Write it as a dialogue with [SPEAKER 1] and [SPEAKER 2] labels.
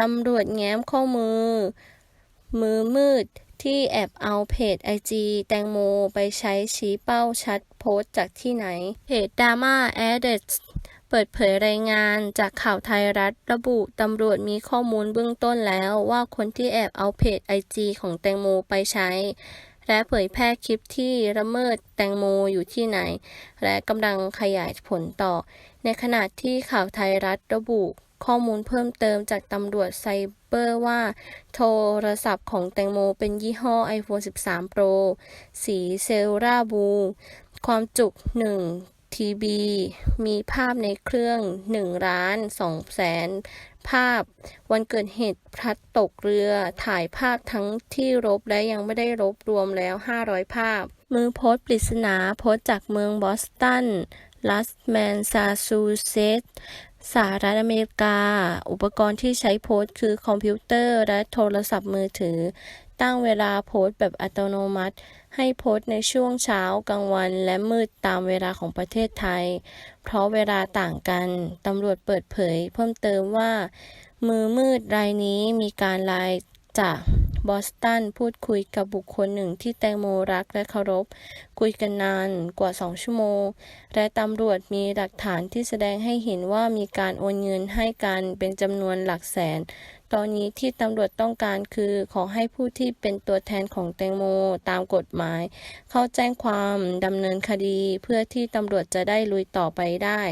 [SPEAKER 1] ตำรวจแง้มข้อมือ มือมืดที่แอบเอาเพจไอจีแตงโมไปใช้ชี้เป้าชัดโพสต์จากที่ไหน เพจดราม่าแอดเดเปิดเผยรายงานจากข่าวไทยรัฐ ระบุตำรวจมีข้อมูลเบื้องต้นแล้วว่าคนที่แอบเอาเพจไอจีของแตงโมไปใช้ และเผยแพร่คลิปที่ละเมิดแตงโมอยู่ที่ไหน และกำลังขยายผลต่อ ในขณะที่ข่าวไทยรัฐระบุ ข้อมูลเพิ่มเติมจากตำรวจไซเบอร์ว่า โทรศัพท์ของแตงโมเป็นยี่ห้อ iPhone 13 Pro สีเซลราบู ความจุ1 TB มีภาพในเครื่อง1ล้าน2แสนภาพ วันเกิดเหตุพลัดตกเรือถ่ายภาพทั้งที่ลบและยังไม่ได้ลบรวมแล้ว 500 ภาพ มือโพสต์ปริศนาโพสต์จากเมืองบอสตันรัสแมนซาซูเซต สหรัฐอเมริกา อุปกรณ์ที่ใช้โพสต์คือคอมพิวเตอร์และโทรศัพท์มือถือ ตั้งเวลาโพสต์แบบอัตโนมัติ ให้โพสต์ในช่วงเช้ากลางวัน และมืดตามเวลาของประเทศไทย เพราะเวลาต่างกัน ตำรวจเปิดเผย เพิ่มเติมว่า มือมืดรายนี้มีการไลน์จาก บอสตันพูดคุยกับบุคคลหนึ่งที่แตงโมรักและเคารพ คุยกันนานกว่าสองชั่วโมง และตำรวจมีหลักฐานที่แสดงให้เห็นว่ามีการโอนเงินให้กันเป็นจำนวนหลักแสน ตอนนี้ที่ตำรวจต้องการคือขอให้ผู้ที่เป็นตัวแทนของแตงโมตามกฎหมาย เข้าแจ้งความดำเนินคดีเพื่อที่ตำรวจจะได้ลุยต่อไปได้